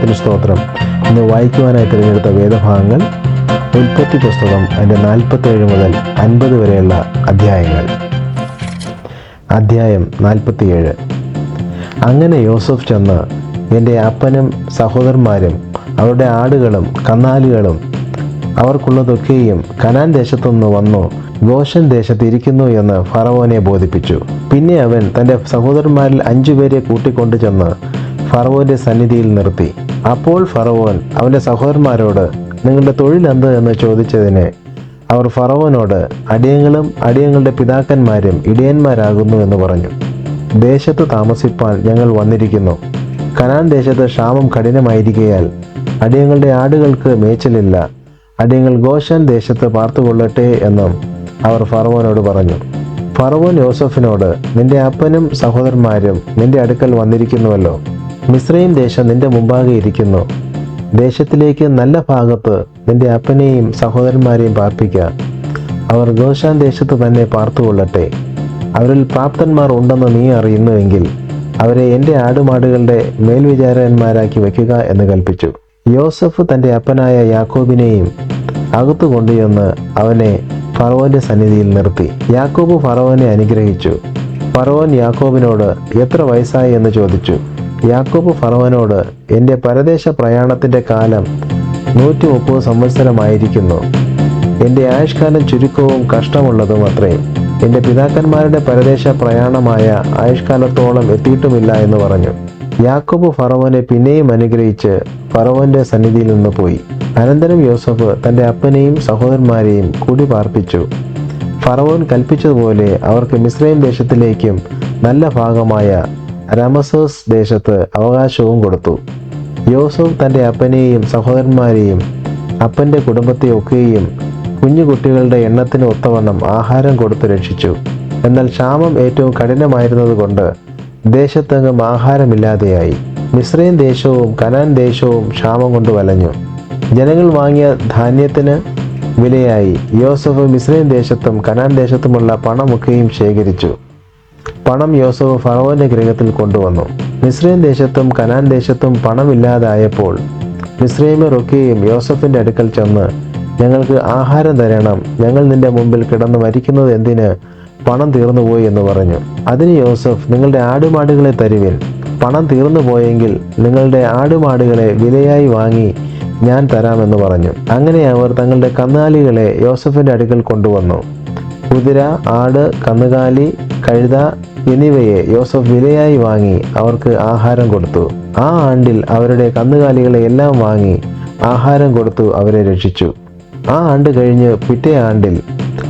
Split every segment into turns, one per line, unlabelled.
ദൈവത്തിന് സ്തോത്രം. ഇന്ന് വായിക്കുവാനായി തിരഞ്ഞെടുത്ത വേദഭാഗങ്ങൾ ഉൽപ്പത്തി പുസ്തകം അതിന്റെ നാൽപ്പത്തേഴ് മുതൽ അൻപത് വരെയുള്ള അധ്യായങ്ങൾ. അധ്യായം നാൽപ്പത്തിയേഴ്. അങ്ങനെ യോസഫ് ചെന്ന് എന്റെ അപ്പനും സഹോദരന്മാരും അവരുടെ ആടുകളും കന്നാലുകളും അവർക്കുള്ളതൊക്കെയും കനാൻ ദേശത്തുനിന്ന് വന്നു. ഗോഷൻ ദേശത്ത് ഇരിക്കുന്നു എന്ന് ഫറവോനെ ബോധിപ്പിച്ചു. പിന്നെ അവൻ തന്റെ സഹോദരന്മാരിൽ അഞ്ചുപേരെ കൂട്ടിക്കൊണ്ടു ചെന്ന് ഫറവോന്റെ സന്നിധിയിൽ നിർത്തി. അപ്പോൾ ഫറവോൻ അവന്റെ സഹോദരന്മാരോട് നിങ്ങളുടെ തൊഴിൽ എന്ത്? എന്ന് ചോദിച്ചതിന് അവർ ഫറവോനോട് അടിയങ്ങളും അടിയങ്ങളുടെ പിതാക്കന്മാരും ഇടിയന്മാരാകുന്നു എന്ന് പറഞ്ഞു. ദേശത്ത് താമസിപ്പാൻ ഞങ്ങൾ വന്നിരിക്കുന്നു. കനാൻ ദേശത്ത് ക്ഷാമം കഠിനമായിരിക്കയാൽ അടിയങ്ങളുടെ ആടുകൾക്ക് മേച്ചിലില്ല. അടിയങ്ങൾ ഗോഷൻ ദേശത്ത് പാർത്തുകൊള്ളട്ടെ എന്നും അവർ ഫറവോനോട് പറഞ്ഞു. ഫറവോൻ യോസഫിനോട് നിന്റെ അപ്പനും സഹോദരന്മാരും നിന്റെ അടുക്കൽ വന്നിരിക്കുന്നുവല്ലോ. മിശ്രയും ദേശം നിന്റെ മുമ്പാകെ ഇരിക്കുന്നു. ദേശത്തിലേക്ക് നല്ല ഭാഗത്ത് നിന്റെ അപ്പനെയും സഹോദരന്മാരെയും പാർപ്പിക്കുക അവർ ഗോശാൻ ദേശത്ത് തന്നെ പാർത്തുകൊള്ളട്ടെ. അവരിൽ പ്രാപ്തന്മാർ ഉണ്ടെന്ന് നീ അറിയുന്നുവെങ്കിൽ അവരെ എന്റെ ആടുമാടുകളുടെ മേൽവിചാരകന്മാരാക്കി വയ്ക്കുക എന്ന് കൽപ്പിച്ചു. യോസഫ് തന്റെ അപ്പനായ യാക്കോബിനെയും അകത്തു കൊണ്ടുചെന്ന് അവനെ ഫറവോന്റെ സന്നിധിയിൽ നിർത്തി. യാക്കോബ് ഫറവോനെ അനുഗ്രഹിച്ചു. ഫറവോൻ യാക്കോബിനോട് എത്ര വയസ്സായി? എന്ന് ചോദിച്ചു. യാക്കോബ് ഫറവനോട് എന്റെ പരദേശ പ്രയാണത്തിന്റെ കാലം നൂറ്റി മുപ്പത് സംവത്സരമായിരിക്കുന്നു. എന്റെ ആയുഷ്കാലം ചുരുക്കവും കഷ്ടമുള്ളതും അത്രേ. എന്റെ പിതാക്കന്മാരുടെ പരദേശ പ്രയാണമായ ആയുഷ്കാലത്തോളം എത്തിയിട്ടുമില്ല എന്ന് പറഞ്ഞു. യാക്കോബ് ഫറവനെ പിന്നെയും അനുഗ്രഹിച്ച് ഫറവന്റെ സന്നിധിയിൽ നിന്ന് പോയി. അനന്തരം യോസഫ് തന്റെ അപ്പനെയും സഹോദരന്മാരെയും കൂടി പാർപ്പിച്ചു ഫറവോൻ കൽപ്പിച്ചതുപോലെ അവർക്ക് മിസ്രൈം ദേശത്തിലേക്കും നല്ല ഭാഗമായ രമസോസ് ദേശത്ത് അവകാശവും കൊടുത്തു. യോസഫ് തന്റെ അപ്പനെയും സഹോദരന്മാരെയും അപ്പന്റെ കുടുംബത്തെ ഒക്കെയും കുഞ്ഞു കുട്ടികളുടെ എണ്ണത്തിന് ഒത്തവണ്ണം ആഹാരം കൊടുത്തു രക്ഷിച്ചു. എന്നാൽ ക്ഷാമം ഏറ്റവും കഠിനമായിരുന്നതുകൊണ്ട് ദേശത്തെങ്ങും ആഹാരമില്ലാതെയായി. മിശ്രയും ദേശവും കനാൻ ദേശവും ക്ഷാമം കൊണ്ട് വലഞ്ഞു. ജനങ്ങൾ വാങ്ങിയ ധാന്യത്തിന് വിലയായി. യോസഫ് മിശ്രയും ദേശത്തും കനാൻ ദേശത്തുമുള്ള പണമൊക്കെയും ശേഖരിച്ചു. പണം യോസഫ് ഫറവോന്റെ ഗൃഹത്തിൽ കൊണ്ടുവന്നു. മിശ്രയും ദേശത്തും കനാൻ ദേശത്തും പണമില്ലാതായപ്പോൾ മിശ്രൈമർ ഒക്കെയും യോസഫിന്റെ അടുക്കൽ ചെന്ന് ഞങ്ങൾക്ക് ആഹാരം തരണം. ഞങ്ങൾ നിന്റെ മുമ്പിൽ കിടന്ന് മരിക്കുന്നത് എന്തിന്? പണം തീർന്നുപോയി എന്ന് പറഞ്ഞു. അതിന് യോസഫ് നിങ്ങളുടെ ആടുമാടുകളെ തരുവിൻ. പണം തീർന്നു പോയെങ്കിൽ നിങ്ങളുടെ ആടുമാടുകളെ വിലയായി വാങ്ങി ഞാൻ തരാമെന്ന് പറഞ്ഞു. അങ്ങനെ അവർ തങ്ങളുടെ കന്നാലികളെ യോസഫിന്റെ അടുക്കൽ കൊണ്ടുവന്നു. കുതിര ആട് കന്നുകാലി കഴുത എന്നിവയെ യോസഫ് വിലയായി വാങ്ങി അവർക്ക് ആഹാരം കൊടുത്തു. ആ ആണ്ടിൽ അവരുടെ കന്നുകാലികളെ എല്ലാം വാങ്ങി ആഹാരം കൊടുത്തു അവരെ രക്ഷിച്ചു. ആ ആണ്ട് കഴിഞ്ഞ് പിറ്റേ ആണ്ടിൽ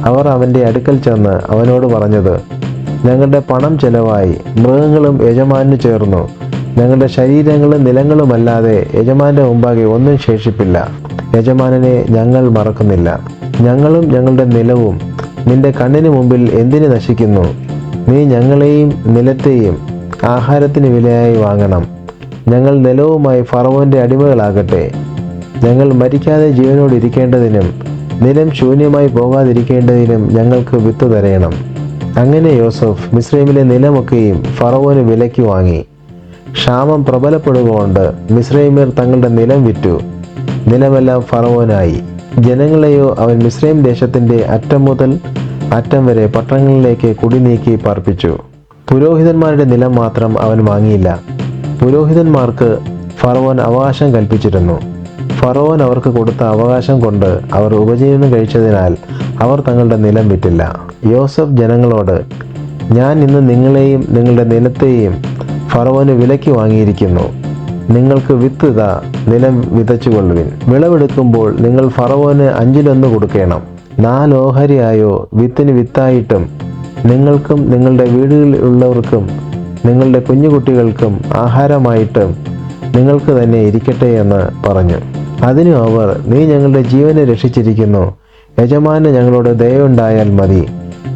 അവർ അവന്റെ അടുക്കൽ ചെന്ന് അവനോട് പറഞ്ഞത് ഞങ്ങളുടെ പണം ചെലവായി മൃഗങ്ങളും യജമാനു ചേർന്നു. ഞങ്ങളുടെ ശരീരങ്ങളും നിലങ്ങളുമല്ലാതെ യജമാന്റെ മുമ്പാകെ ഒന്നും ശേഷിപ്പില്ല. യജമാനനെ ഞങ്ങൾ മറക്കുന്നില്ല. ഞങ്ങളും ഞങ്ങളുടെ നിലവും നിന്റെ കണ്ണിന് മുമ്പിൽ എന്തിനു നശിക്കുന്നു? നീ ഞങ്ങളെയും നിലത്തെയും ആഹാരത്തിന് വിലയായി വാങ്ങണം. ഞങ്ങൾ നിലവുമായി ഫറവോന്റെ അടിമകളാകട്ടെ. ഞങ്ങൾ മരിക്കാതെ ജീവനോട് ഇരിക്കേണ്ടതിനും നിലം ശൂന്യമായി പോകാതിരിക്കേണ്ടതിനും ഞങ്ങൾക്ക് വിത്ത് തരയണം. അങ്ങനെ യോസഫ് മിസ്രൈമിലെ നിലമൊക്കെയും ഫറവോന് വിലയ്ക്ക് വാങ്ങി. ക്ഷാമം പ്രബലപ്പെടുകൊണ്ട് മിസ്രൈമ്യർ തങ്ങളുടെ നിലം വിറ്റു. നിലമെല്ലാം ഫറവോനായി. ജനങ്ങളെയോ അവൻ മിസ്രൈം ദേശത്തിന്റെ അറ്റം മുതൽ അറ്റം വരെ പട്ടണങ്ങളിലേക്ക് കുടിനീക്കി പാർപ്പിച്ചു. പുരോഹിതന്മാരുടെ നിലം മാത്രം അവൻ വാങ്ങിയില്ല. പുരോഹിതന്മാർക്ക് ഫറവോൻ അവകാശം കൽപ്പിച്ചിരുന്നു. ഫറവോൻ അവർക്ക് കൊടുത്ത അവകാശം കൊണ്ട് അവർ ഉപജീവനം കഴിച്ചതിനാൽ അവർ തങ്ങളുടെ നിലം വിറ്റില്ല. യോസഫ് ജനങ്ങളോട് ഞാൻ ഇന്ന് നിങ്ങളെയും നിങ്ങളുടെ നിലത്തെയും ഫറവോന് വിലയ്ക്ക് വാങ്ങിയിരിക്കുന്നു. നിങ്ങൾക്ക് വിത്ത് ഇതാ നിലം വിതച്ചുകൊള്ളുവിൻ. വിളവെടുക്കുമ്പോൾ നിങ്ങൾ ഫറവോന് അഞ്ചിലൊന്ന് കൊടുക്കണം. നാലോഹരിയായോ വിത്തിന് വിത്തായിട്ടും നിങ്ങൾക്കും നിങ്ങളുടെ വീടുകളിലുള്ളവർക്കും നിങ്ങളുടെ കുഞ്ഞുകുട്ടികൾക്കും ആഹാരമായിട്ടും നിങ്ങൾക്ക് തന്നെ ഇരിക്കട്ടെ എന്ന് പറഞ്ഞു. അതിനു അവർ നീ ഞങ്ങളുടെ ജീവനെ രക്ഷിച്ചിരിക്കുന്നു. യജമാന് ഞങ്ങളോട് ദയുണ്ടായാൽ മതി.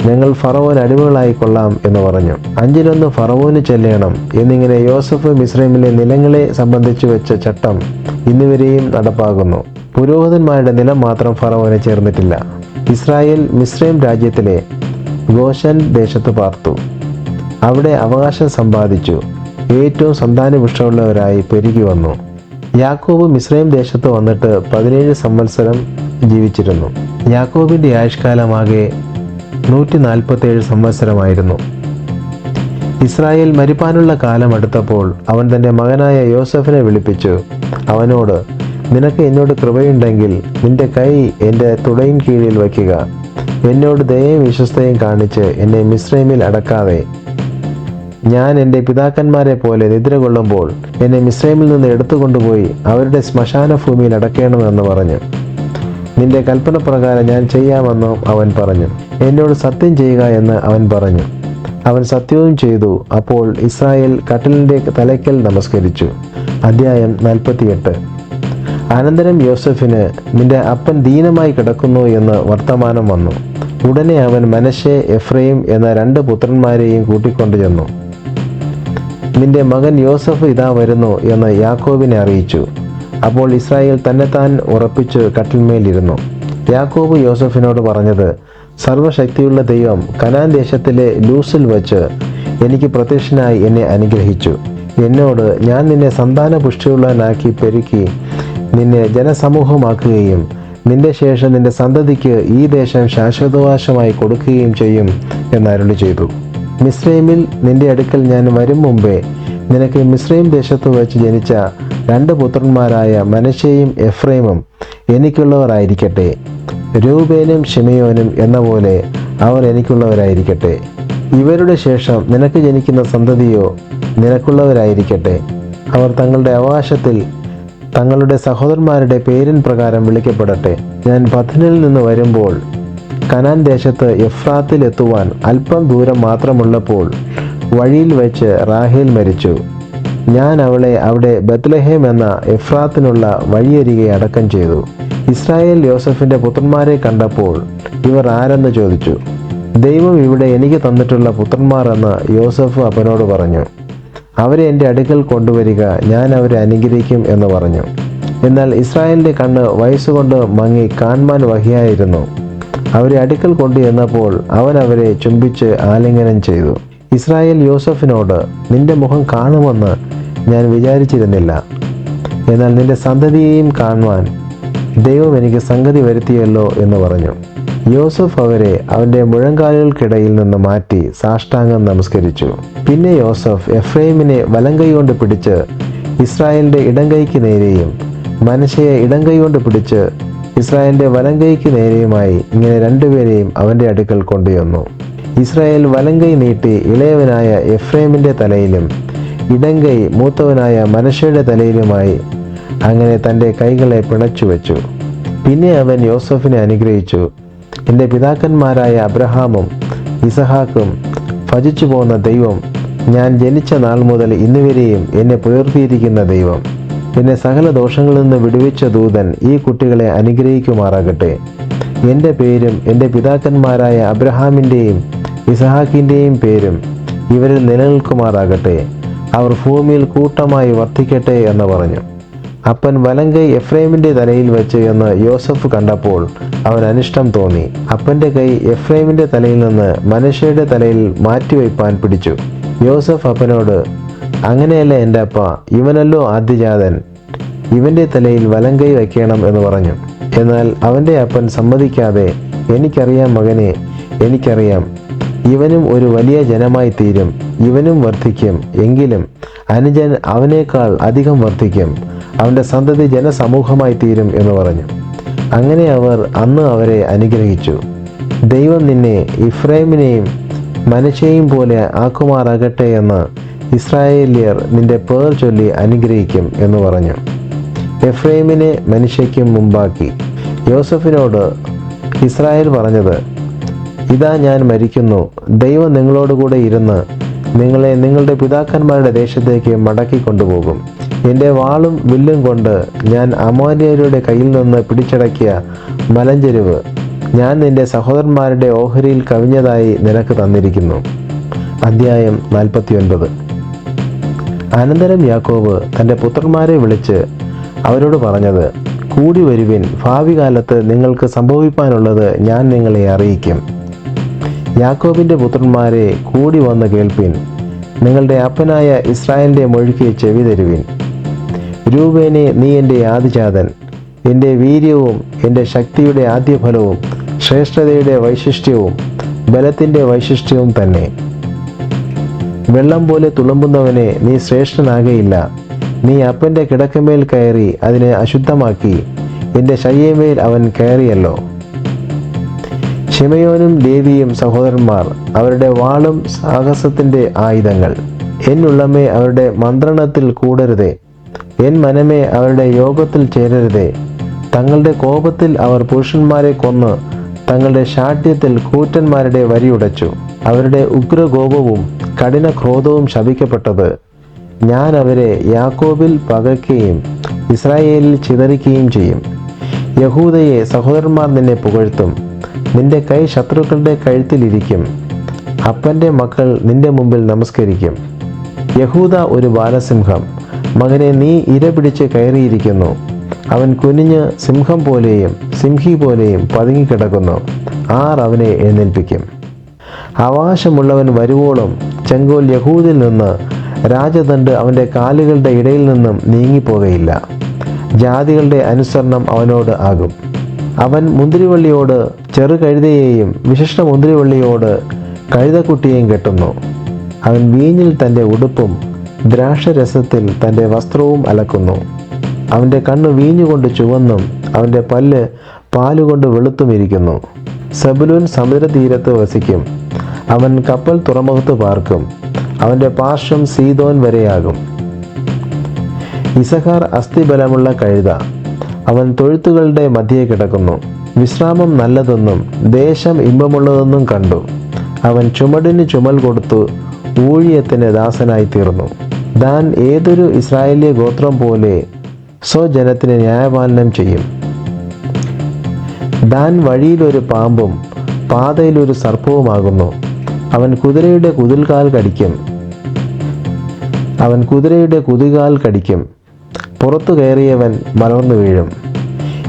ഞങ്ങൾ ഫറവോൻ അടിമകളായി കൊള്ളാം എന്ന് പറഞ്ഞു. അഞ്ചിലൊന്ന് ഫറവോന് ചെല്ലണം എന്നിങ്ങനെ യോസഫ് മിസ്രൈമിലെ നിലങ്ങളെ സംബന്ധിച്ചു വെച്ച ചട്ടം ഇന്നുവരെയും നടപ്പാകുന്നു. പുരോഹിതന്മാരുടെ നിലം മാത്രം ഫറവോനെ ചേർന്നിട്ടില്ല. ഇസ്രായേൽ മിസ്രൈം രാജ്യത്തിലെ ഗോഷൻ ദേശത്ത് പാർത്തു. അവിടെ അവകാശം സമ്പാദിച്ചു. ഏറ്റവും സന്താനപുഷ്ടമുള്ളവരായി പെരുകി വന്നു. യാക്കോബ് മിസ്രൈം ദേശത്ത് വന്നിട്ട് പതിനേഴ് സംവത്സരം ജീവിച്ചിരുന്നു. യാക്കോബിന്റെ ആയുഷ്കാലമാകെ നൂറ്റി നാൽപ്പത്തേഴ് സംവത്സരമായിരുന്നു. ഇസ്രായേൽ മരിപ്പാനുള്ള കാലം അടുത്തപ്പോൾ അവൻ തന്റെ മകനായ യോസഫിനെ വിളിപ്പിച്ചു. അവനോട് നിനക്ക് എന്നോട് കൃപയുണ്ടെങ്കിൽ നിന്റെ കൈ എന്റെ തുടയിൻ കീഴിൽ വയ്ക്കുക. എന്നോട് ദയയും വിശ്വസ്തയും കാണിച്ച് എന്നെ മിശ്രൈമിൽ അടക്കാതെ. ഞാൻ എന്റെ പിതാക്കന്മാരെ പോലെ നിദ്ര കൊള്ളുമ്പോൾ എന്നെ മിശ്രൈമിൽ നിന്ന് എടുത്തുകൊണ്ടുപോയി അവരുടെ ശ്മശാന ഭൂമിയിൽ അടക്കണമെന്ന് പറഞ്ഞു. നിന്റെ കൽപ്പന പ്രകാരം ഞാൻ ചെയ്യാമെന്നും അവൻ പറഞ്ഞു. എന്നോട് സത്യം ചെയ്യുക എന്ന് അവൻ പറഞ്ഞു. അവൻ സത്യവും ചെയ്തു. അപ്പോൾ ഇസ്രായേൽ കട്ടിലിന്റെ തലയ്ക്കൽ നമസ്കരിച്ചു. അധ്യായം നാൽപ്പത്തിയെട്ട്. അനന്തരം യോസഫിന് നിന്റെ അപ്പൻ ദീനമായി കിടക്കുന്നു എന്ന് വർത്തമാനം വന്നു. ഉടനെ അവൻ മനശെ എഫ്രൈം എന്ന രണ്ട് പുത്രന്മാരെയും കൂട്ടിക്കൊണ്ടു ചെന്നു. നിന്റെ മകൻ യോസഫ് ഇതാ വരുന്നു എന്ന് യാക്കോബിനെ അറിയിച്ചു. അപ്പോൾ ഇസ്രായേൽ തന്നെത്താൻ ഉറപ്പിച്ച് കട്ടിന്മേലിരുന്നു യാക്കോബ് യോസഫിനോട് പറഞ്ഞത് സർവശക്തിയുള്ള ദൈവം കനാൻ ദേശത്തിലെ ലൂസിൽ വച്ച് എനിക്ക് പ്രത്യക്ഷനായി എന്നെ അനുഗ്രഹിച്ചു. എന്നോട് ഞാൻ നിന്നെ സന്താന പുഷ്ടിയുള്ളവനാക്കി പെരുക്കി നിന്നെ ജനസമൂഹമാക്കുകയും നിന്റെ ശേഷം നിന്റെ സന്തതിക്ക് ഈ ദേശം ശാശ്വതവാശമായി കൊടുക്കുകയും ചെയ്യും എന്നരുളി ചെയ്തു. മിസ്രൈമിൽ നിന്റെ അടുക്കൽ ഞാൻ വരും മുമ്പേ നിനക്ക് മിസ്രൈം ദേശത്ത് വെച്ച് ജനിച്ച രണ്ട് പുത്രന്മാരായ മനശയും എഫ്രൈമും എനിക്കുള്ളവരായിരിക്കട്ടെ രൂപേനും ഷിമയോനും എന്ന പോലെ അവർ എനിക്കുള്ളവരായിരിക്കട്ടെ. ഇവരുടെ ശേഷം നിനക്ക് ജനിക്കുന്ന സന്തതിയോ നിനക്കുള്ളവരായിരിക്കട്ടെ. അവർ തങ്ങളുടെ അവകാശത്തിൽ തങ്ങളുടെ സഹോദരന്മാരുടെ പേരിൻ പ്രകാരം വിളിക്കപ്പെടട്ടെ. ഞാൻ പഥനിൽ നിന്ന് വരുമ്പോൾ കനാൻ ദേശത്ത് എഫ്രാത്തിൽ എത്തുവാൻ അല്പം ദൂരം മാത്രമുള്ളപ്പോൾ വഴിയിൽ വെച്ച് റാഹേൽ മരിച്ചു. ഞാൻ അവളെ അവിടെ ബത്ലഹേം എന്ന എഫ്രാത്തിനുള്ള വഴിയരികെ അടക്കം ചെയ്തു. ഇസ്രായേൽ യോസഫിന്റെ പുത്രന്മാരെ കണ്ടപ്പോൾ ഇവർ ആരെന്ന് ചോദിച്ചു? ദൈവം ഇവിടെ എനിക്ക് തന്നിട്ടുള്ള പുത്രന്മാർ എന്ന് യോസഫ് അപ്പനോട് പറഞ്ഞു. അവരെ എന്റെ അടുക്കൽ കൊണ്ടുവരിക ഞാൻ അവരെ അനുഗ്രഹിക്കും എന്ന് പറഞ്ഞു. എന്നാൽ ഇസ്രായേലിന്റെ കണ്ണ് വയസ്സുകൊണ്ട് മങ്ങി കാൺമാൻ വഹിയായിരുന്നു. അവരെ അടുക്കൽ കൊണ്ടു ചെന്നപ്പോൾ അവൻ അവരെ ചുംബിച്ച് ആലിംഗനം ചെയ്തു. ഇസ്രായേൽ യോസഫിനോട് നിന്റെ മുഖം കാണുമെന്ന് ഞാൻ വിചാരിച്ചിരുന്നില്ല. എന്നാൽ നിന്റെ സന്തതിയെയും കാണുവാൻ ദൈവം എനിക്ക് സംഗതി വരുത്തിയല്ലോ എന്ന് പറഞ്ഞു. യോസഫ് അവരെ അവന്റെ മുഴങ്കാലുകൾക്കിടയിൽ നിന്ന് മാറ്റി സാഷ്ടാംഗം നമസ്കരിച്ചു. പിന്നെ യോസഫ് എഫ്രൈമിനെ വലം കൊണ്ട് പിടിച്ച് ഇസ്രായേലിന്റെ ഇടംകൈക്ക് നേരെയും മനശയെ ഇടംകൈ കൊണ്ട് പിടിച്ച് ഇസ്രായേലിന്റെ വലങ്കൈക്ക് നേരെയുമായി ഇങ്ങനെ രണ്ടുപേരെയും അവന്റെ അടുക്കൽ കൊണ്ടുവന്നു ഇസ്രായേൽ വലങ്കൈ നീട്ടി ഇളയവനായ എഫ്രൈമിന്റെ തലയിലും ഇടങ്കൈ മൂത്തവനായ മനശയുടെ തലയിലുമായി അങ്ങനെ തന്റെ കൈകളെ പിണച്ചു വെച്ചു. പിന്നെ അവൻ യോസഫിനെ അനുഗ്രഹിച്ചു. എന്റെ പിതാക്കന്മാരായ അബ്രഹാമും ഇസഹാക്കും ഭജിച്ചു പോന്ന ദൈവം ഞാൻ ജനിച്ച നാൾ മുതൽ ഇന്നുവരെയും എന്നെ പുലർത്തിയിരിക്കുന്ന ദൈവം. എന്നെ സകല ദോഷങ്ങളിൽ നിന്ന് വിടുവിച്ച ദൂതൻ ഈ കുട്ടികളെ അനുഗ്രഹിക്കുമാറാകട്ടെ. എന്റെ പേരും എന്റെ പിതാക്കന്മാരായ അബ്രഹാമിന്റെയും ഇസഹാക്കിന്റെയും പേരും ഇവരിൽ നിലനിൽക്കുമാറാകട്ടെ. അവർ ഭൂമിയിൽ കൂട്ടമായി വർദ്ധിക്കട്ടെ എന്ന് പറഞ്ഞു. അപ്പൻ വലങ്കൈ എഫ്രൈമിന്റെ തലയിൽ വെച്ച് എന്ന് യോസഫ് കണ്ടപ്പോൾ അവൻ അനിഷ്ടം തോന്നി. അപ്പന്റെ കൈ എഫ്രൈമിന്റെ തലയിൽ നിന്ന് മനുഷ്യയുടെ തലയിൽ മാറ്റിവയ്പാൻ പിടിച്ചു. യോസഫ് അപ്പനോട് അങ്ങനെയല്ല എന്റെ അപ്പ ഇവനല്ലോ ആദ്യജാതൻ. ഇവന്റെ തലയിൽ വലങ്കൈ വയ്ക്കണം എന്ന് പറഞ്ഞു. എന്നാൽ അവന്റെ അപ്പൻ സമ്മതിക്കാതെ എനിക്കറിയാം മകനെ എനിക്കറിയാം. ഇവനും ഒരു വലിയ ജനമായി തീരും. ഇവനും വർദ്ധിക്കും. എങ്കിലും അനുജൻ അവനേക്കാൾ അധികം വർദ്ധിക്കും. അവന്റെ സന്തതി ജനസമൂഹമായി തീരും എന്ന് പറഞ്ഞു. അങ്ങനെ അവർ അന്ന് അവരെ അനുഗ്രഹിച്ചു. ദൈവം നിന്നെ ഇഫ്രൈമിനെയും മനശയെയും പോലെ ആക്കുമാറാകട്ടെ എന്ന് ഇസ്രായേലിയർ നിന്റെ പേർ ചൊല്ലി അനുഗ്രഹിക്കും എന്ന് പറഞ്ഞു. എഫ്രൈമിനെ മനുഷ്യയ്ക്കും മുമ്പാക്കി. യോസഫിനോട് ഇസ്രായേൽ പറഞ്ഞത് ഇതാ ഞാൻ മരിക്കുന്നു. ദൈവം നിങ്ങളോടുകൂടെ ഇരുന്ന് നിങ്ങളെ നിങ്ങളുടെ പിതാക്കന്മാരുടെ ദേശത്തേക്ക് മടക്കി കൊണ്ടുപോകും എന്റെ വാളും വില്ലും കൊണ്ട് ഞാൻ അമോര്യരുടെ കയ്യിൽ നിന്ന് പിടിച്ചടക്കിയ മലഞ്ചെരുവ് ഞാൻ നിന്റെ സഹോദരന്മാരുടെ ഓഹരിയിൽ കവിഞ്ഞതായി നിനക്ക് തന്നിരിക്കുന്നു. അധ്യായം നാൽപ്പത്തിയൊൻപത്. അനന്തരം യാക്കോബ് തന്റെ പുത്രന്മാരെ വിളിച്ച് അവരോട് പറഞ്ഞത് കൂടി വരുവിൻ ഭാവി കാലത്ത് നിങ്ങൾക്ക് സംഭവിക്കാനുള്ളത് ഞാൻ നിങ്ങളെ അറിയിക്കും. യാക്കോബിന്റെ പുത്രന്മാരെ കൂടി വന്ന് കേൾപ്പിൻ. നിങ്ങളുടെ അപ്പനായ ഇസ്രായേലിന്റെ മൊഴിക്ക് ചെവി തരുവിൻ. രൂപേനെ നീ എന്റെ ആദിജാതൻ. എന്റെ വീര്യവും എന്റെ ശക്തിയുടെ ആദ്യഫലവും ശ്രേഷ്ഠതയുടെ വൈശിഷ്ട്യവും ബലത്തിന്റെ വൈശിഷ്ട്യവും തന്നെ. വെള്ളം പോലെ തുളുമ്പുന്നവനെ നീ ശ്രേഷ്ഠനാകയില്ല. നീ അപ്പന്റെ കിടക്കമേൽ കയറി അതിനെ അശുദ്ധമാക്കി. എന്റെ ശയ്യമേൽ അവൻ കയറിയല്ലോ. ഷിമയോനും ദേവിയും സഹോദരന്മാർ അവരുടെ വാളും സാഹസത്തിന്റെ ആയുധങ്ങൾ. എന്നുള്ളമേ അവരുടെ മന്ത്രണത്തിൽ കൂടരുതേ. എൻ മനമേ അവരുടെ യോഗത്തിൽ ചേരരുതേ. തങ്ങളുടെ കോപത്തിൽ അവർ പുരുഷന്മാരെ കൊന്ന് തങ്ങളുടെ ശാഠ്യത്തിൽ കൂറ്റന്മാരുടെ വരിയുടച്ചു അവരുടെ ഉഗ്രകോപവും കഠിന ക്രോധവും ശപിക്കപ്പെട്ടത് ഞാൻ അവരെ യാക്കോബിൽ പകയ്ക്കുകയും ഇസ്രായേലിൽ ചിതറിക്കുകയും ചെയ്യും. യഹൂദയെ സഹോദരന്മാർ നിന്നെ പുകഴ്ത്തും. നിന്റെ കൈ ശത്രുക്കളുടെ കഴുത്തിലിരിക്കും അപ്പന്റെ മക്കൾ നിന്റെ മുമ്പിൽ നമസ്കരിക്കും. യഹൂദ ഒരു ബാലസിംഹം. മകനെ നീ ഇര പിടിച്ച് കയറിയിരിക്കുന്നു. അവൻ കുനിഞ്ഞ് സിംഹം പോലെയും സിംഹി പോലെയും പതുങ്ങിക്കിടക്കുന്നു. ആർ അവനെ എഴുന്നേൽപ്പിക്കും. അവകാശമുള്ളവൻ വരുവോളം ചെങ്കോൽ യഹൂദിൽ നിന്ന് രാജദണ്ഡ് അവന്റെ കാലുകളുടെ ഇടയിൽ നിന്നും നീങ്ങിപ്പോകയില്ല. ജാതികളുടെ അനുസരണം അവനോട് ആകും. അവൻ മുന്തിരിവള്ളിയോട് ചെറുകഴുതയെയും വിശിഷ്ട മുന്തിരിവള്ളിയോട് കഴുതക്കുട്ടിയെയും കെട്ടുന്നു. അവൻ വീഞ്ഞിൽ തന്റെ ഉടുപ്പും ദ്രാക്ഷരസത്തിൽ തന്റെ വസ്ത്രവും അലക്കുന്നു. അവന്റെ കണ്ണ് വീഞ്ഞുകൊണ്ട് ചുവന്നും അവന്റെ പല്ല് പാലുകൊണ്ട് വെളുത്തുമിരിക്കുന്നു. സബുലൂൻ സമുദ്രതീരത്ത് വസിക്കും. അവൻ കപ്പൽ തുറമുഖത്ത് പാർക്കും. അവന്റെ പാർശ്വം സീതോൻ വരെയാകും. ഇസഹാർ അസ്ഥിബലമുള്ള കഴുത. അവൻ തൊഴുത്തുകളുടെ മധ്യേ കിടക്കുന്നു. വിശ്രാമം നല്ലതെന്നും ദേശം ഇമ്പമുള്ളതെന്നും കണ്ടു. അവൻ ചുമടിന് ചുമൽ കൊടുത്തു ഊഴിയത്തിന് ദാസനായി തീർന്നു. ദാൻ ഏതൊരു ഇസ്രായേലിയ ഗോത്രം പോലെ സ്വജനത്തിന് ന്യായപാലനം ചെയ്യും. ദാൻ വഴിയിലൊരു പാമ്പും പാതയിലൊരു സർപ്പവുമാകുന്നു. അവൻ കുതിരയുടെ കുതിൽകാൽ കടിക്കും. അവൻ കുതിരയുടെ കുതികാൽ കടിക്കും. പുറത്തു കയറിയവൻ മലർന്നു വീഴും.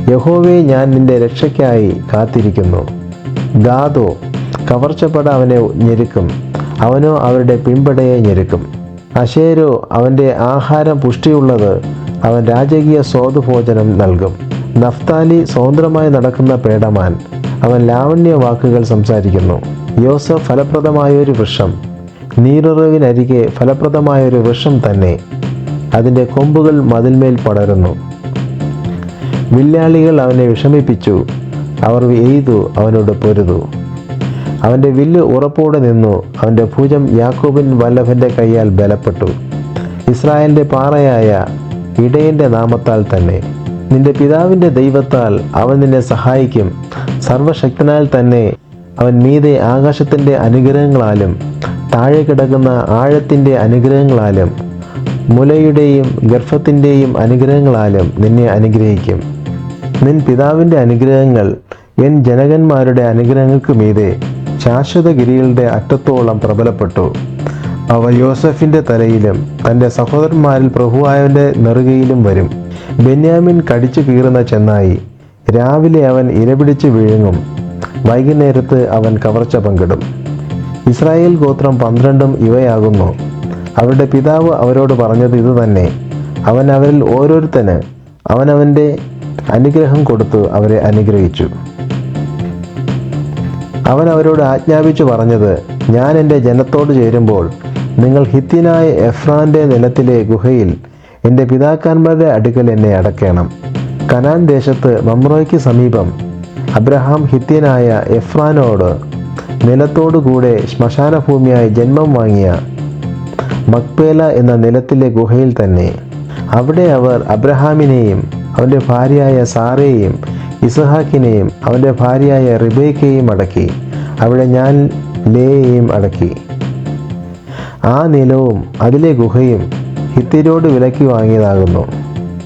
യഹോവെ ഞാൻ നിന്റെ രക്ഷയ്ക്കായി കാത്തിരിക്കുന്നു. ഗാദോ കവർച്ചപ്പട അവനെ ഞെരുക്കും. അവനോ അവരുടെ പിൻപടയെ ഞെരുക്കും. അശേരോ അവന്റെ ആഹാരം പുഷ്ടിയുള്ളത് അവൻ രാജകീയ സ്വാദുഭോജനം നൽകും. നഫ്താലി സ്വതന്ത്രമായി നടക്കുന്ന പേടമാൻ അവൻ ലാവണ്യ വാക്കുകൾ സംസാരിക്കുന്നു. യോസഫ് ഫലപ്രദമായൊരു വൃക്ഷം. നീരുറവിനരികെ ഫലപ്രദമായൊരു വൃക്ഷം തന്നെ. അതിന്റെ കൊമ്പുകൾ മതിൽമേൽ പടരുന്നു. വില്ലാളികൾ അവനെ വിഷമിപ്പിച്ചു. അവർ എയ്തു അവനോട് പൊരുതു. അവന്റെ വില്ല് ഉറപ്പോടെ നിന്നു. അവന്റെ ഭുജം യാക്കോബിൻ വല്ലഭന്റെ കൈയാൽ ബലപ്പെട്ടു. ഇസ്രായേലിന്റെ പാറയായ ഇടയന്റെ നാമത്താൽ തന്നെ. നിന്റെ പിതാവിന്റെ ദൈവത്താൽ അവൻ നിന്നെ സഹായിക്കും. സർവശക്തനാൽ തന്നെ അവൻ മീതെ ആകാശത്തിന്റെ അനുഗ്രഹങ്ങളാലും താഴെ കിടക്കുന്ന ആഴത്തിന്റെ അനുഗ്രഹങ്ങളാലും മുലയുടെയും ഗർഭത്തിന്റെയും അനുഗ്രഹങ്ങളാലും നിന്നെ അനുഗ്രഹിക്കും. നിൻ പിതാവിന്റെ അനുഗ്രഹങ്ങൾ എൻ ജനകന്മാരുടെ അനുഗ്രഹങ്ങൾക്ക് മീതെ ശാശ്വതഗിരികളുടെ അറ്റത്തോളം പ്രബലപ്പെട്ടു. അവ യോസഫിന്റെ തലയിലും തന്റെ സഹോദരന്മാരിൽ പ്രഭുവായവന്റെ നെറുകയിലും വരും. ബെന്യാമിൻ കടിച്ചു കീറുന്ന ചെന്നായി രാവിലെ അവൻ ഇരപിടിച്ച് വിഴുങ്ങും. വൈകുന്നേരത്ത് അവൻ കവർച്ച പങ്കിടും. ഇസ്രായേൽ ഗോത്രം പന്ത്രണ്ടും ഇവയാകുന്നു. അവരുടെ പിതാവ് അവരോട് പറഞ്ഞത് ഇതുതന്നെ അവൻ അവരിൽ ഓരോരുത്തന് അവനവന്റെ അനുഗ്രഹം കൊടുത്തു അവരെ അനുഗ്രഹിച്ചു. അവൻ അവരോട് ആജ്ഞാപിച്ചു പറഞ്ഞത് ഞാൻ എന്റെ ജനത്തോട് ചേരുമ്പോൾ നിങ്ങൾ ഹിത്തിനായ എഫ്രാന്റെ നിലത്തിലെ ഗുഹയിൽ എന്റെ പിതാക്കന്മാരുടെ അടുക്കൽ എന്നെ അടക്കണം കനാൻ ദേശത്ത് മമ്രോയ്ക്ക് സമീപം അബ്രഹാം ഹിത്യനായ എഫ്രാനോട് നിലത്തോടുകൂടെ ശ്മശാന ഭൂമിയായി ജന്മം വാങ്ങിയ മക്പേല എന്ന നിലത്തിലെ ഗുഹയിൽ തന്നെ. അവിടെ അവർ അബ്രഹാമിനെയും അവന്റെ ഭാര്യയായ സാറയെയും ഇസഹാക്കിനെയും അവന്റെ ഭാര്യയായ റിബേക്കയെയും അടക്കി. അവിടെ ഞാൻ ലേയെയും അടക്കി. ആ നിലവും അതിലെ ഗുഹയും ഹിത്തിരോട് വിലക്കി വാങ്ങിയതാകുന്നു.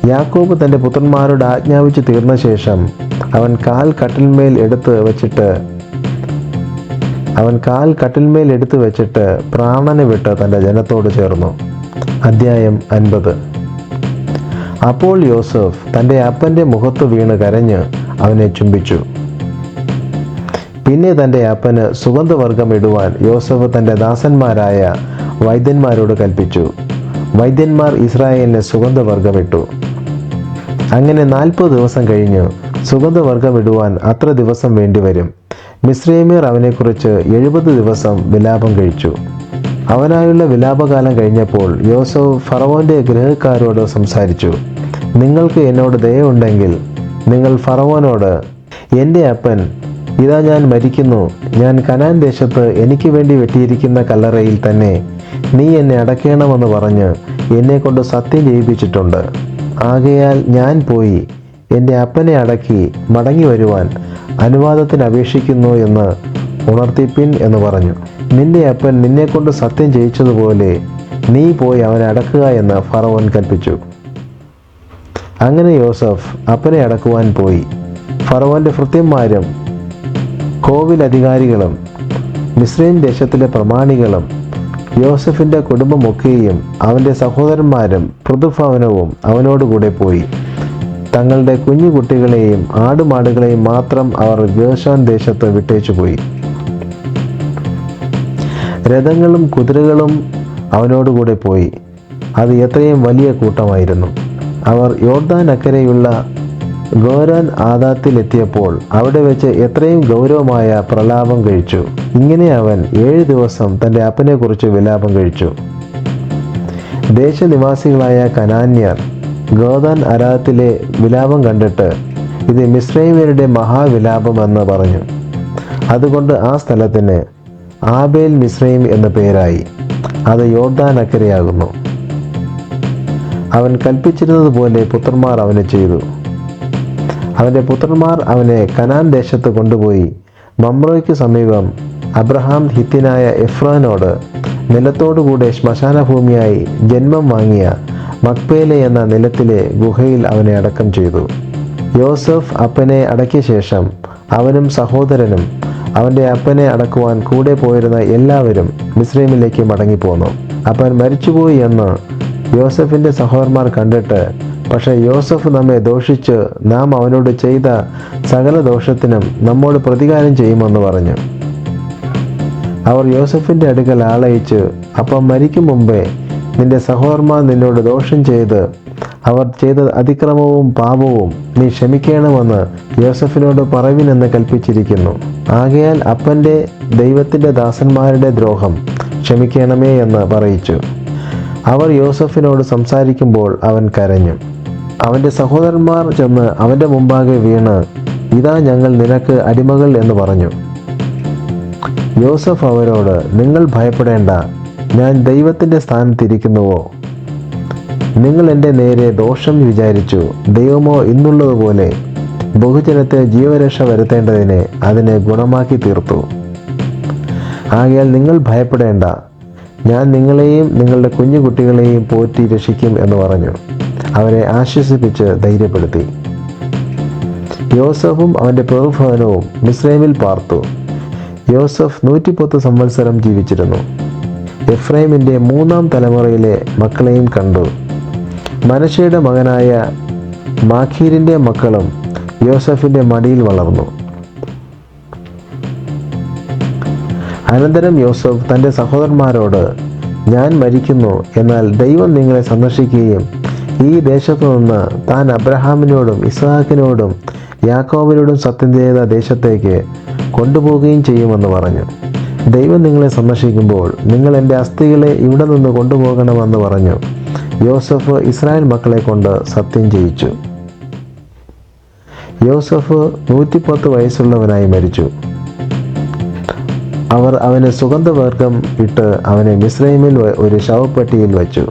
യാക്കോബ് തന്റെ പുത്രന്മാരോട് ആജ്ഞാപിച്ചു തീർന്ന ശേഷം അവൻ കാൽ കട്ടിൽമേൽ എടുത്ത് വച്ചിട്ട് അവൻ കാൽ കട്ടിൽമേൽ എടുത്തു വെച്ചിട്ട് പ്രാണനെ വിട്ട് തന്റെ ജനത്തോട് ചേർന്നു. അദ്ധ്യായം അൻപത്. അപ്പോൾ യോസഫ് തന്റെ അപ്പന്റെ മുഖത്ത് വീണ് കരഞ്ഞ് അവനെ ചുംബിച്ചു. പിന്നെ തന്റെ അപ്പന് സുഗന്ധവർഗം ഇടുവാൻ യോസഫ് തന്റെ ദാസന്മാരായ വൈദ്യന്മാരോട് കൽപ്പിച്ചു. വൈദ്യന്മാർ ഇസ്രായേലിന് സുഗന്ധവർഗമിട്ടു അങ്ങനെ നാൽപ്പത് ദിവസം കഴിഞ്ഞു സുഗന്ധവർഗം ഇടുവാൻ അത്ര ദിവസം വേണ്ടിവരും മിശ്രൈമീർ അവനെക്കുറിച്ച് എഴുപത് ദിവസം വിലാപം കഴിച്ചു. അവനായുള്ള വിലാപകാലം കഴിഞ്ഞപ്പോൾ യോസഫ് ഫറവോന്റെ ഗൃഹക്കാരോട് സംസാരിച്ചു. നിങ്ങൾക്ക് എന്നോട് ദയവുണ്ടെങ്കിൽ നിങ്ങൾ ഫറവോനോട് എന്റെ അപ്പൻ ഇതാ ഞാൻ മരിക്കുന്നു. ഞാൻ കനാൻ ദേശത്ത് എനിക്ക് വേണ്ടി വെട്ടിയിരിക്കുന്ന കല്ലറയിൽ തന്നെ നീ എന്നെ അടയ്ക്കണമെന്ന് പറഞ്ഞ് എന്നെ കൊണ്ട് സത്യം ചെയ്യിപ്പിച്ചിട്ടുണ്ട്. ആകയാൽ ഞാൻ പോയി എന്റെ അപ്പനെ അടക്കി മടങ്ങി വരുവാൻ അനുവാദത്തിന് അപേക്ഷിക്കുന്നു എന്ന് ഉണർത്തിപ്പിൻ എന്ന് പറഞ്ഞു. നിന്റെ അപ്പൻ നിന്നെക്കൊണ്ട് സത്യം ചെയ്യിച്ചതുപോലെ നീ പോയി അവനെ അടക്കുക എന്ന് ഫറവൻ കൽപ്പിച്ചു. അങ്ങനെ യോസഫ് അപ്പനെ അടക്കുവാൻ പോയി. ഫറവോന്റെ ഭൃത്യന്മാരും കോവിൽ അധികാരികളും മിസ്രൈം ദേശത്തിലെ പ്രമാണികളും യോസഫിന്റെ കുടുംബമൊക്കെയും അവന്റെ സഹോദരന്മാരും പൃഥുഭവനവും അവനോടുകൂടെ പോയി. തങ്ങളുടെ കുഞ്ഞു കുട്ടികളെയും ആടുമാടുകളെയും മാത്രം അവർ ഗേഷാൻ ദേശത്ത് വിട്ടേച്ചു പോയി. രഥങ്ങളും കുതിരകളും അവനോടുകൂടെ പോയി. അത് എത്രയും വലിയ കൂട്ടമായിരുന്നു. അവർ യോർദാൻ അക്കരെയുള്ള ഗോരാൻ ആദാത്തിലെത്തിയപ്പോൾ അവിടെ വെച്ച് എത്രയും ഗൗരവമായ പ്രലാപം കഴിച്ചു. ഇങ്ങനെ അവൻ ഏഴ് ദിവസം തന്റെ അപ്പനെക്കുറിച്ച് വിലാപം കഴിച്ചു. ദേശനിവാസികളായ കനാന്യർ ഗോദാൻ അരാത്തിലെ വിലാപം കണ്ടിട്ട് ഇത് മിശ്രൈമരുടെ മഹാവിലാപമെന്ന് പറഞ്ഞു. അതുകൊണ്ട് ആ സ്ഥലത്തിന് ആബേൽ മിശ്രൈം എന്ന പേരായി. അത് യോർദാൻ അക്കരയാകുന്നു. അവൻ കൽപ്പിച്ചിരുന്നതുപോലെ പുത്രന്മാർ അവന് ചെയ്തു. അവന്റെ പുത്രന്മാർ അവനെ കനാൻ ദേശത്ത് കൊണ്ടുപോയി. മമ്രോയ്ക്ക് സമീപം അബ്രഹാം ഹിത്തിനായ എഫ്രാനോട് നിലത്തോടുകൂടെ ശ്മശാനഭൂമിയായി ജന്മം വാങ്ങിയ മക്പേലെ എന്ന നിലത്തിലെ ഗുഹയിൽ അവനെ അടക്കം ചെയ്തു. യോസഫ് അപ്പനെ അടക്കിയ ശേഷം അവനും സഹോദരനും അവന്റെ അപ്പനെ അടക്കുവാൻ കൂടെ പോയിരുന്ന എല്ലാവരും മിസ്രൈമിലേക്ക് മടങ്ങിപ്പോന്നു. അപ്പൻ മരിച്ചുപോയി എന്ന് യോസഫിന്റെ സഹോദരന്മാർ കണ്ടിട്ട് പക്ഷേ യോസഫ് നമ്മെ ദോഷിച്ച് നാം അവനോട് ചെയ്ത സകല ദോഷത്തിനും നമ്മോട് പ്രതികാരം ചെയ്യുമെന്ന് പറഞ്ഞു. അവർ യോസഫിന്റെ അടുക്കൽ ആളയിച്ച് അപ്പം മരിക്കും മുമ്പേ നിന്റെ സഹോദരന്മാർ നിന്നോട് ദോഷം ചെയ്ത് അവർ ചെയ്ത അതിക്രമവും പാപവും നീ ക്ഷമിക്കണമെന്ന് യോസഫിനോട് പറവിനെന്ന് കൽപ്പിച്ചിരിക്കുന്നു. ആകയാൽ അപ്പന്റെ ദൈവത്തിന്റെ ദാസന്മാരുടെ ദ്രോഹം ക്ഷമിക്കണമേ എന്ന് പറയിച്ചു. അവർ യോസഫിനോട് സംസാരിക്കുമ്പോൾ അവൻ കരഞ്ഞു. അവന്റെ സഹോദരന്മാർ ചെന്ന് അവന്റെ മുമ്പാകെ വീണ് ഇതാ ഞങ്ങൾ നിനക്ക് അടിമകൾ എന്ന് പറഞ്ഞു. യോസഫ് അവരോട് നിങ്ങൾ ഭയപ്പെടേണ്ട ഞാൻ ദൈവത്തിന്റെ സ്ഥാനത്തിരിക്കുന്നുവോ നിങ്ങൾ എന്റെ നേരെ ദോഷം വിചാരിച്ചു ദൈവമോ ഇന്നുള്ളതുപോലെ ബഹുജനത്തെ ജീവരക്ഷ വരുത്തേണ്ടതിനെ അതിനെ ഗുണമാക്കി തീർത്തു. ആകയാൽ നിങ്ങൾ ഭയപ്പെടേണ്ട ഞാൻ നിങ്ങളെയും നിങ്ങളുടെ കുഞ്ഞു കുട്ടികളെയും പോറ്റി രക്ഷിക്കും എന്ന് പറഞ്ഞു. അവരെ ആശ്വസിപ്പിച്ച് ധൈര്യപ്പെടുത്തി. യോസഫും അവന്റെ പ്രഭുഭവനവും മിസ്രൈമിൽ പാർത്തു. യോസഫ് നൂറ്റിപ്പത്ത് സംവത്സരം ജീവിച്ചിരുന്നു. എഫ്രൈമിന്റെ മൂന്നാം തലമുറയിലെ മക്കളെയും കണ്ടു. മനഷയുടെ മകനായ മാഖീരിന്റെ മക്കളും യോസഫിന്റെ മടിയിൽ വളർന്നു. അനന്തരം യോസഫ് തന്റെ സഹോദരന്മാരോട് ഞാൻ മരിക്കുന്നു എന്നാൽ ദൈവം നിങ്ങളെ സന്ദർശിക്കുകയും ഈ ദേശത്തു നിന്ന് താൻ അബ്രഹാമിനോടും ഇസ്ഹാക്കിനോടും യാക്കോബിനോടും സത്യം ചെയ്ത ദേശത്തേക്ക് കൊണ്ടുപോവുകയും ചെയ്യുമെന്ന് പറഞ്ഞു. ദൈവം നിങ്ങളെ സന്ദർശിക്കുമ്പോൾ നിങ്ങൾ എന്റെ അസ്ഥികളെ ഇവിടെ നിന്ന് കൊണ്ടുപോകണമെന്ന് പറഞ്ഞു. യോസഫ് ഇസ്രായേൽ മക്കളെ കൊണ്ട് സത്യം ചെയ്യിച്ചു. യോസഫ് നൂറ്റിപ്പത്ത് വയസ്സുള്ളവനായി മരിച്ചു. അവർ അവന് സുഗന്ധവർഗം ഇട്ട് അവനെ മിസ്രൈമിൽ ഒരു ശവപ്പെട്ടിയിൽ വച്ചു.